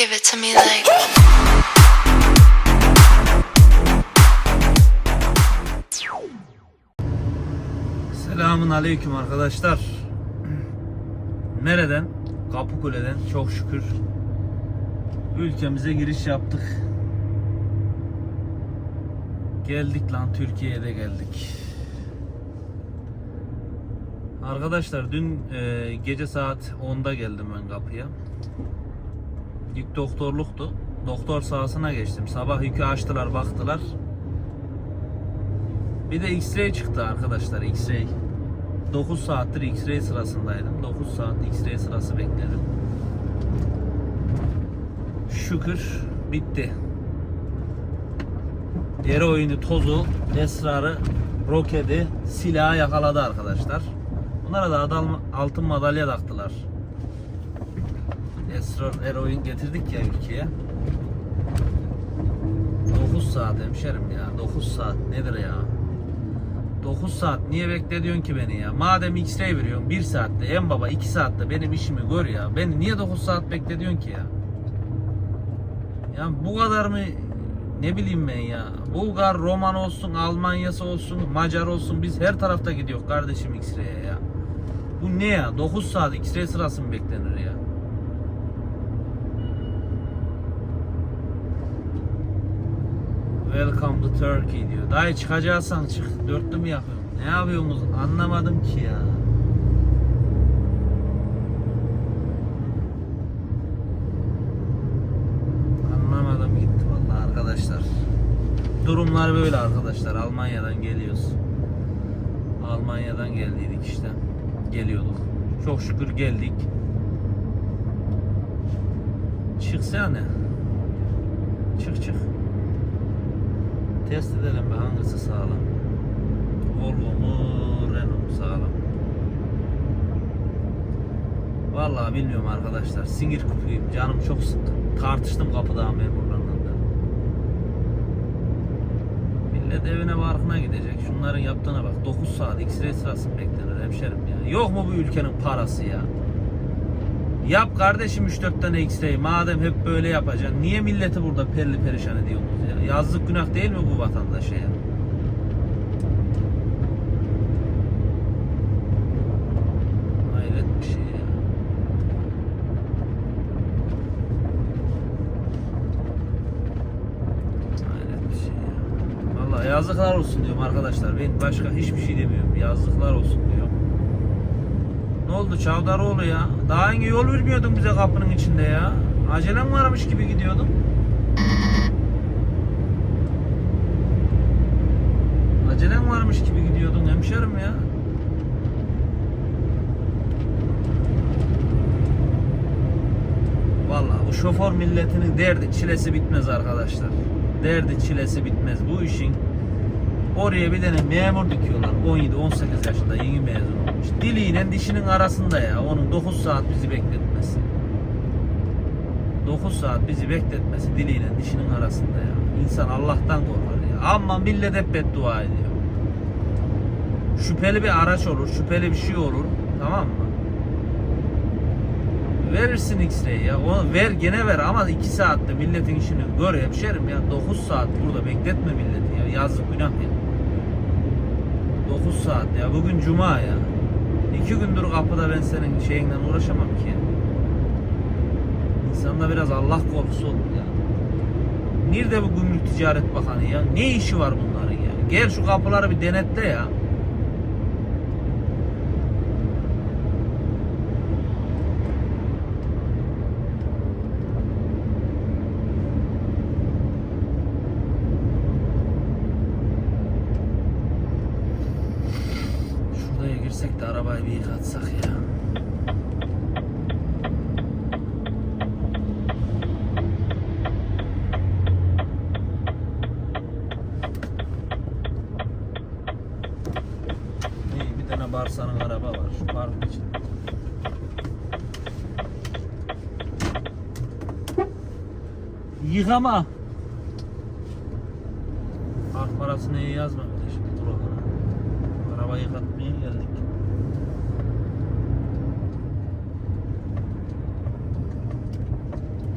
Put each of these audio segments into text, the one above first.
Give it to me like. Selamun aleyküm arkadaşlar. Nereden? Kapıkule'den çok şükür ülkemize giriş yaptık. Geldik lan Türkiye'de geldik. Arkadaşlar dün e, gece saat 10'da geldim ben kapıya. İlk doktorluktu. Doktor sahasına geçtim. Sabah yükü açtılar baktılar. Bir de X-ray çıktı arkadaşlar X-ray. 9 saattir X-ray sırasındaydım. 9 saat X-ray sırası bekledim. Şükür bitti. Oyunu tozu, esrarı, roketi, silahı yakaladı arkadaşlar. Bunlara da altın madalya taktılar. Esrar, eroin getirdik ya ülkeye. 9 saat hemşerim ya. 9 saat nedir ya? 9 saat niye beklediyorsun ki beni ya? Madem X-ray veriyorsun 1 saatte en baba 2 saatte benim işimi gör ya. Beni niye 9 saat beklediyorsun ki ya? Ya bu kadar mı ne bileyim ben ya. Bulgar, Roman olsun, Almanyası olsun, Macar olsun biz her tarafta gidiyoruz kardeşim X-ray'e ya. Bu ne ya? 9 saat X-ray sırası mı beklenir ya? Welcome to Turkey diyor. Dayı çıkacaksan çık. Dörtlü mü yapıyorsun? Ne yapıyorsunuz? Anlamadım ki ya. Anlamadım gitti vallahi arkadaşlar. Durumlar böyle arkadaşlar. Almanya'dan geliyoruz. Almanya'dan geldiydik işte. Geliyorduk. Çok şükür geldik. Çıksana. Çık çık. Test edelim be hangisi sağlam. Volvo mu Renault mu sağlam. Vallahi bilmiyorum arkadaşlar. Sinir kupuyum. Canım çok sıkkın. Tartıştım kapıda memurlarla da. Millet evine barkına gidecek. Şunların yaptığına bak. 9 saat X-ray sırası beklenir hemşerim ya. Yok mu bu ülkenin parası ya? Yap kardeşim 3-4 tane X-ray. Madem hep böyle yapacaksın. Niye milleti burada perli perişan ediyorsunuz ya? Yazlık günah değil mi bu vatandaşa ya? Bir şey ya. Bir şey. Vallahi yazıklar olsun diyorum arkadaşlar. Ben başka hiçbir şey demiyorum. Yazıklar olsun diyorum. Ne oldu Çavdaroğlu ya? Daha hangi yol vermiyordun bize kapının içinde ya? Acelem varmış gibi gidiyordun. Acelem varmış gibi gidiyordun hemşerim ya. Vallahi bu şoför milletinin derdi çilesi bitmez arkadaşlar. Derdi çilesi bitmez. Bu işin oraya bir tane memur dikiyorlar. 17-18 yaşında yeni mezun olmuş. Diliyle dişinin arasında ya. Onun 9 saat bizi bekletmesi. 9 saat bizi bekletmesi diliyle dişinin arasında ya. İnsan Allah'tan korkar ya. Ama millet hep beddua ediyor. Şüpheli bir araç olur, şüpheli bir şey olur. Tamam mı? Verirsin X-ray ya. Onu ver gene ver ama 2 saatte milletin işini gör hemşerim ya. 9 saat burada bekletme milleti ya. Yazık günah ya. 9 saat ya. Bugün cuma ya. 2 gündür kapıda ben senin şeyinle uğraşamam ki. İnsanda biraz Allah korkusu olur ya. Nerede bu gümrük ticaret bakanı ya? Ne işi var bunların ya? Gel şu kapıları bir denetle ya. Şuraya girsek de arabayı bir yıkatsak ya. İyi bir tane Barsa'nın araba var şu park için. Yıkama. Park parasını iyi yazma bir de şimdi dur bakalım. Araba yıkatmaya geldik.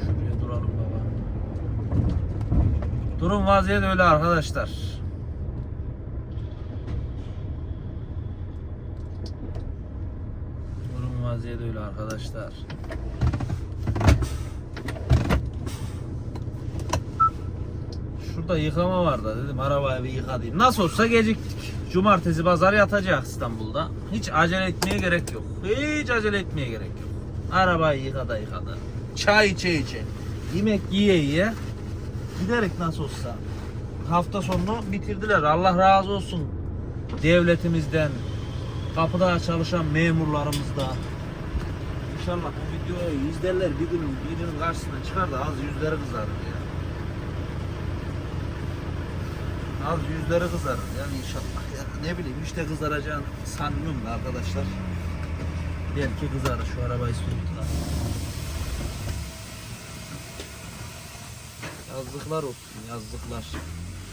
Şuraya duralım Durum vaziyet öyle arkadaşlar. Durum vaziyet öyle arkadaşlar. Şurada yıkama var da dedim arabayı bir yıkayayım. Nasıl olsa geciktik. Cumartesi pazar yatacak İstanbul'da. Hiç acele etmeye gerek yok. Hiç acele etmeye gerek yok. Arabayı yıkada yıkada. Çay içe içe. Yemek yiye yiye. Giderek nasıl olsa. Hafta sonunu bitirdiler. Allah razı olsun. Devletimizden, kapıda çalışan memurlarımızdan. İnşallah bu videoyu izlerler bir gün birinin karşısına çıkar da az yüzleri kızarır ya. Az yüzleri kızarır yani inşallah ya. Ne bileyim işte kızaracağını sanmıyorum da arkadaşlar. Belki kızarır şu arabayı sürdüler. Yazdıklar olsun yazdıklar.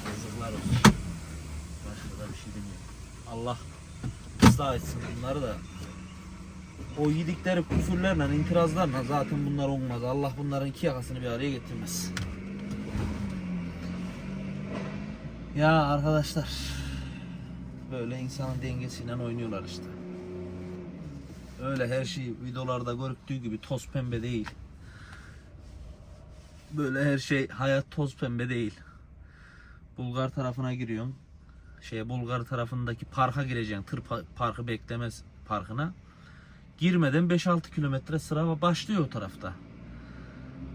Yazdıklar olsun. Başka da bir şey demiyorum. Allah ıslah etsin bunları da. O yedikleri küfürlerle, itirazlarla zaten bunlar olmaz. Allah bunların iki yakasını bir araya getirmez. Ya arkadaşlar böyle insanın dengesiyle oynuyorlar işte. Öyle her şey videolarda görüktüğü gibi toz pembe değil. Böyle her şey hayat toz pembe değil. Bulgar tarafına giriyorum. Şey Bulgar tarafındaki parka gireceksin. Tır pa- parkı beklemez parkına. Girmeden 5-6 kilometre sıra başlıyor o tarafta.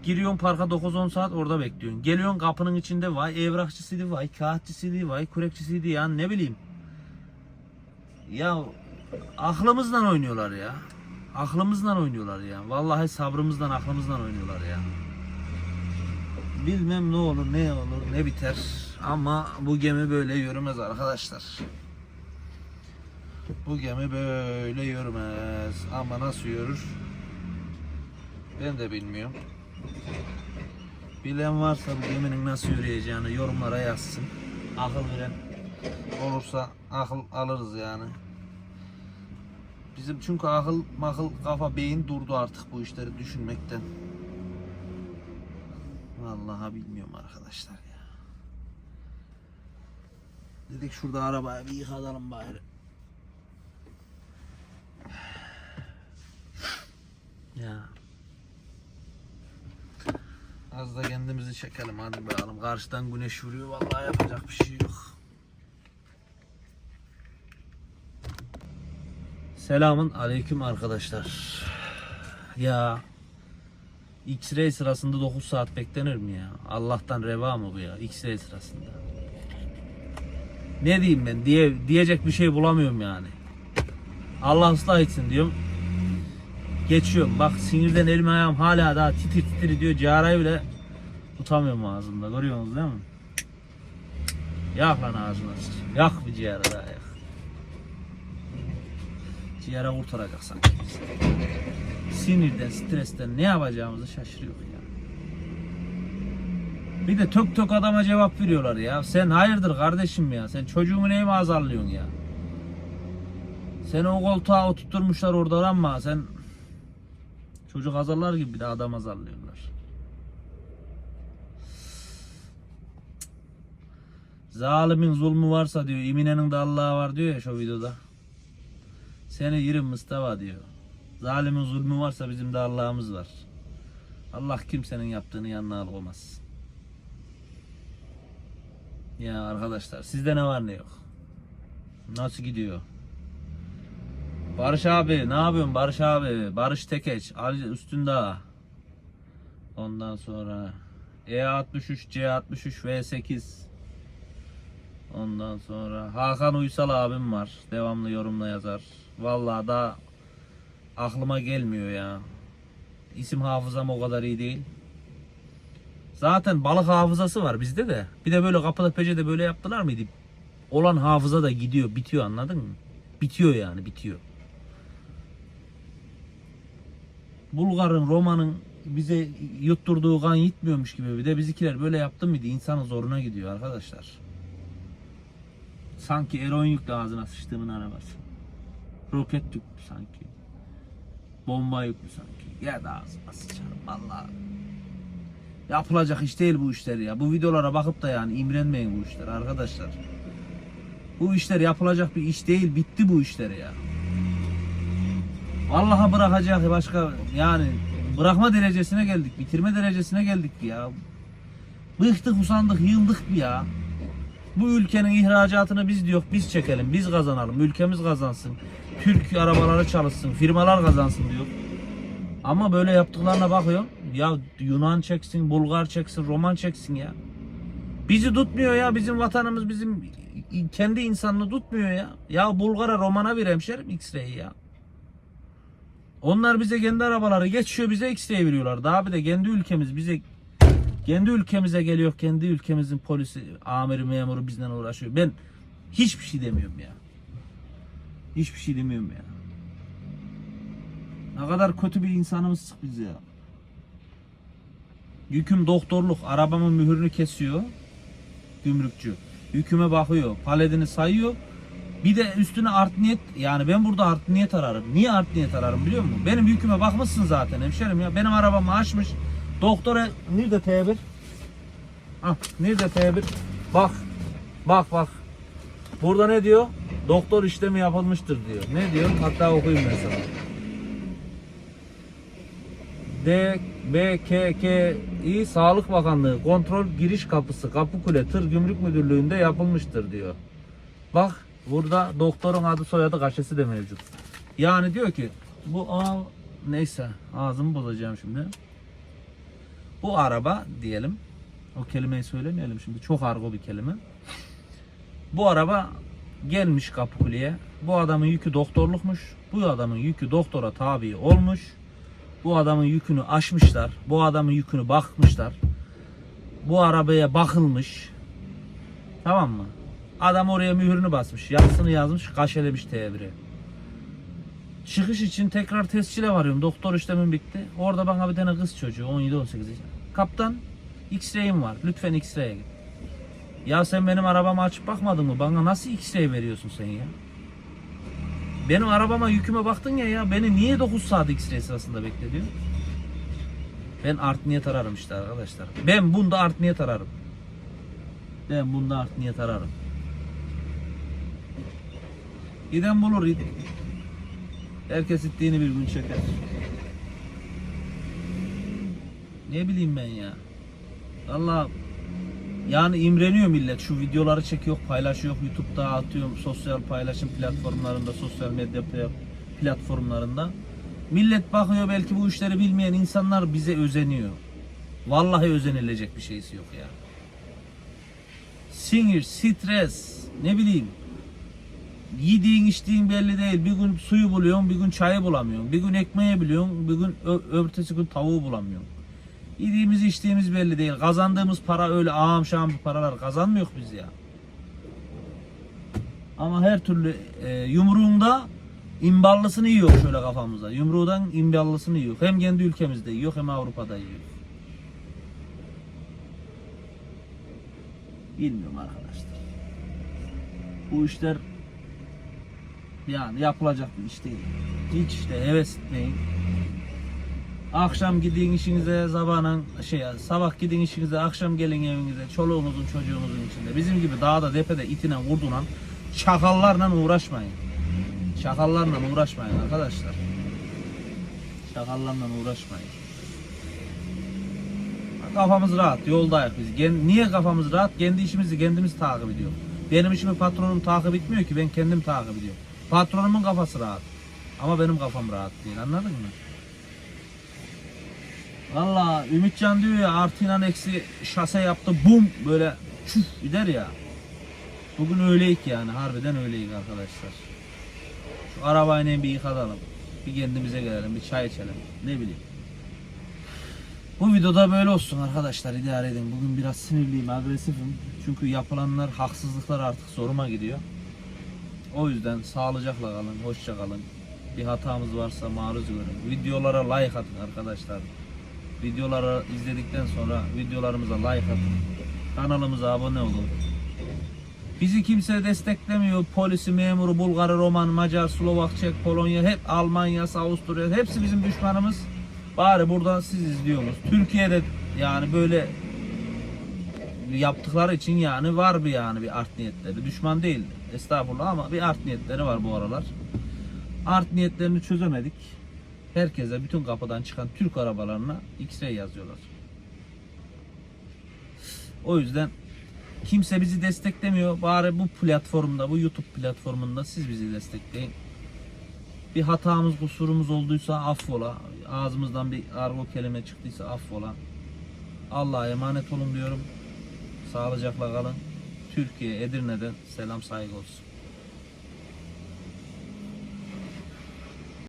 Giriyorsun parka 9-10 saat orada bekliyorsun. Geliyorsun kapının içinde vay evrakçısıydı vay kağıtçısıydı vay kurekçisiydi ya ne bileyim. Ya aklımızdan oynuyorlar ya. Aklımızdan oynuyorlar ya. Vallahi sabrımızdan aklımızdan oynuyorlar ya. Bilmem ne olur ne olur ne biter. Ama bu gemi böyle yürümez arkadaşlar. Bu gemi böyle yürümez. Ama nasıl yürür? Ben de bilmiyorum. Bilen varsa bu geminin nasıl yürüyeceğini yorumlara yazsın. Akıl veren olursa akıl alırız yani. Bizim çünkü akıl makıl kafa beyin durdu artık bu işleri düşünmekten. Vallahi bilmiyorum arkadaşlar ya. Dedik şurada arabayı bir yıkatalım bari. Ya. Az da kendimizi çekelim hadi bakalım. Karşıdan güneş vuruyor vallahi yapacak bir şey yok. Selamın aleyküm arkadaşlar. Ya X-ray sırasında 9 saat beklenir mi ya? Allah'tan reva mı bu ya X-ray sırasında? Ne diyeyim ben? Diye diyecek bir şey bulamıyorum yani. Allah ıslah etsin diyorum. Geçiyorum. Bak sinirden elim ayağım hala daha titir titir diyor. Ciğerayı bile tutamıyorum ağzımda. Görüyorsunuz değil mi? Yak lan ağzına. Yak bir ciğeri daha yak. Ciğere kurtaracak sanki. Sinirden, stresten ne yapacağımızı şaşırıyor ya. Bir de tök tök adama cevap veriyorlar ya. Sen hayırdır kardeşim ya. Sen çocuğumu neye azarlıyorsun ya? Seni o koltuğa oturtmuşlar orada ama sen çocuk azarlar gibi bir de adam azarlıyorlar. Zalimin zulmü varsa diyor, iminenin de Allah'ı var diyor ya şu videoda. Seni yerim Mustafa diyor. Zalimin zulmü varsa bizim de Allah'ımız var. Allah kimsenin yaptığını yanına almaz. Ya arkadaşlar sizde ne var ne yok? Nasıl gidiyor? Barış abi ne yapıyorsun Barış abi? Barış Tekeç, Ali Üstündağ. Ondan sonra E63, C63, V8. Ondan sonra Hakan Uysal abim var. Devamlı yorumla yazar. Vallahi da aklıma gelmiyor ya. İsim hafızam o kadar iyi değil. Zaten balık hafızası var bizde de. Bir de böyle kapıda pecede böyle yaptılar mıydı? Olan hafıza da gidiyor, bitiyor anladın mı? Bitiyor yani, bitiyor. Bulgar'ın, Roma'nın bize yutturduğu kan gitmiyormuş gibi. Bir de bizikiler böyle yaptı mıydı? İnsanın zoruna gidiyor arkadaşlar. Sanki eroin yüklü ağzına sıçtığımın arabası. Roket yüklü sanki. Bomba yüklü sanki. Ya da ağzıma sıçarım vallahi. Yapılacak iş değil bu işler ya. Bu videolara bakıp da yani imrenmeyin bu işler arkadaşlar. Bu işler yapılacak bir iş değil. Bitti bu işler ya. Vallahi bırakacak başka yani bırakma derecesine geldik. Bitirme derecesine geldik ya. Bıktık usandık yıldık ya. Bu ülkenin ihracatını biz diyor biz çekelim biz kazanalım ülkemiz kazansın. Türk arabaları çalışsın firmalar kazansın diyor. Ama böyle yaptıklarına bakıyor. Ya Yunan çeksin, Bulgar çeksin, Roman çeksin ya. Bizi tutmuyor ya bizim vatanımız bizim kendi insanını tutmuyor ya. Ya Bulgar'a Roman'a bir hemşerim X-Ray ya. Onlar bize kendi arabaları geçiyor bize X-Ray veriyorlar. Daha bir de kendi ülkemiz bize kendi ülkemize geliyor. Kendi ülkemizin polisi, amiri, memuru bizden uğraşıyor. Ben hiçbir şey demiyorum ya. Hiçbir şey demiyorum ya. Ne kadar kötü bir insanımız biz ya. Yüküm doktorluk. Arabamın mühürünü kesiyor. Gümrükçü. Yüküme bakıyor. Paletini sayıyor. Bir de üstüne art niyet yani ben burada art niyet ararım. Niye art niyet ararım biliyor musun? Benim yüküme bakmışsın zaten hemşerim ya. Benim arabamı açmış. Doktora nerede T1? Ah nerede T1? Bak. Bak bak. Burada ne diyor? Doktor işlemi yapılmıştır diyor. Ne diyor? Hatta okuyayım ben sana. D B K K İ Sağlık Bakanlığı kontrol giriş kapısı Kapıkule Tır Gümrük Müdürlüğü'nde yapılmıştır diyor. Bak burada doktorun adı soyadı kaşesi de mevcut. Yani diyor ki bu a neyse ağzımı bozacağım şimdi. Bu araba diyelim. O kelimeyi söylemeyelim şimdi. Çok argo bir kelime. Bu araba gelmiş Kapıkule'ye. Bu adamın yükü doktorlukmuş. Bu adamın yükü doktora tabi olmuş. Bu adamın yükünü aşmışlar. Bu adamın yükünü bakmışlar. Bu arabaya bakılmış. Tamam mı? Adam oraya mühürünü basmış. Yazısını yazmış. Kaşelemiş T1'e. Çıkış için tekrar tescile varıyorum. Doktor işlemim bitti. Orada bana bir tane kız çocuğu 17-18 yaşında. Kaptan X-ray'im var. Lütfen X-ray'e git. Ya sen benim arabamı açıp bakmadın mı? Bana nasıl X-ray veriyorsun sen ya? Benim arabama yüküme baktın ya ya. Beni niye 9 saat X-ray sırasında beklediyor? Ben art niyet ararım işte arkadaşlar. Ben bunda art niyet ararım. Ben bunda art niyet ararım. Giden bulur. Herkes ittiğini bir gün çeker. Ne bileyim ben ya. Allah yani imreniyor millet. Şu videoları çekiyor, paylaşıyor, YouTube'da atıyorum, sosyal paylaşım platformlarında, sosyal medya pla- platformlarında. Millet bakıyor belki bu işleri bilmeyen insanlar bize özeniyor. Vallahi özenilecek bir şeysi yok ya. Sinir, stres, ne bileyim. Yediğin içtiğin belli değil. Bir gün suyu buluyorsun, bir gün çayı bulamıyorsun. Bir gün ekmeği buluyorsun, bir gün öbürtesi gün tavuğu bulamıyorsun. Yediğimiz içtiğimiz belli değil. Kazandığımız para öyle ağam şam paralar kazanmıyor biz ya. Ama her türlü e, yumruğunda imballısını yiyor şöyle kafamıza. Yumruğundan imballısını yiyor. Hem kendi ülkemizde yiyor hem Avrupa'da yiyor. Bilmiyorum arkadaşlar. Bu işler yani yapılacak bir iş değil. Hiç işte heves etmeyin. Akşam gidin işinize sabahın şey sabah gidin işinize akşam gelin evinize çoluğunuzun çocuğunuzun içinde. Bizim gibi dağda depede itine vurdunan çakallarla uğraşmayın. Çakallarla uğraşmayın arkadaşlar. Çakallarla uğraşmayın. Kafamız rahat, yoldayız biz. Niye kafamız rahat? Kendi işimizi kendimiz takip ediyor. Benim işimi patronum takip etmiyor ki ben kendim takip ediyorum. Patronumun kafası rahat. Ama benim kafam rahat değil anladın mı? Valla Ümitcan diyor ya artıyla eksi şase yaptı bum böyle çuf gider ya. Bugün öyleyik yani harbiden öyleyik arkadaşlar. Şu arabayla bir yıkatalım. Bir kendimize gelelim bir çay içelim ne bileyim. Bu videoda böyle olsun arkadaşlar idare edin. Bugün biraz sinirliyim agresifim. Çünkü yapılanlar haksızlıklar artık zoruma gidiyor. O yüzden sağlıcakla kalın, hoşça kalın. Bir hatamız varsa maruz görün. Videolara like atın arkadaşlar. Videoları izledikten sonra videolarımıza like atın. Kanalımıza abone olun. Bizi kimse desteklemiyor. Polisi, memuru, Bulgarı, Roman, Macar, Slovak, Çek, Polonya, hep Almanya, Avusturya hepsi bizim düşmanımız. Bari buradan siz izliyorsunuz. Türkiye'de yani böyle yaptıkları için yani var bir yani bir art niyetleri. Düşman değil estağfurullah ama bir art niyetleri var bu aralar. Art niyetlerini çözemedik. Herkese bütün kapıdan çıkan Türk arabalarına X-ray yazıyorlar. O yüzden kimse bizi desteklemiyor. Bari bu platformda, bu YouTube platformunda siz bizi destekleyin. Bir hatamız, kusurumuz olduysa affola. Ağzımızdan bir argo kelime çıktıysa affola. Allah'a emanet olun diyorum. Sağlıcakla kalın. Türkiye Edirne'den selam saygı olsun.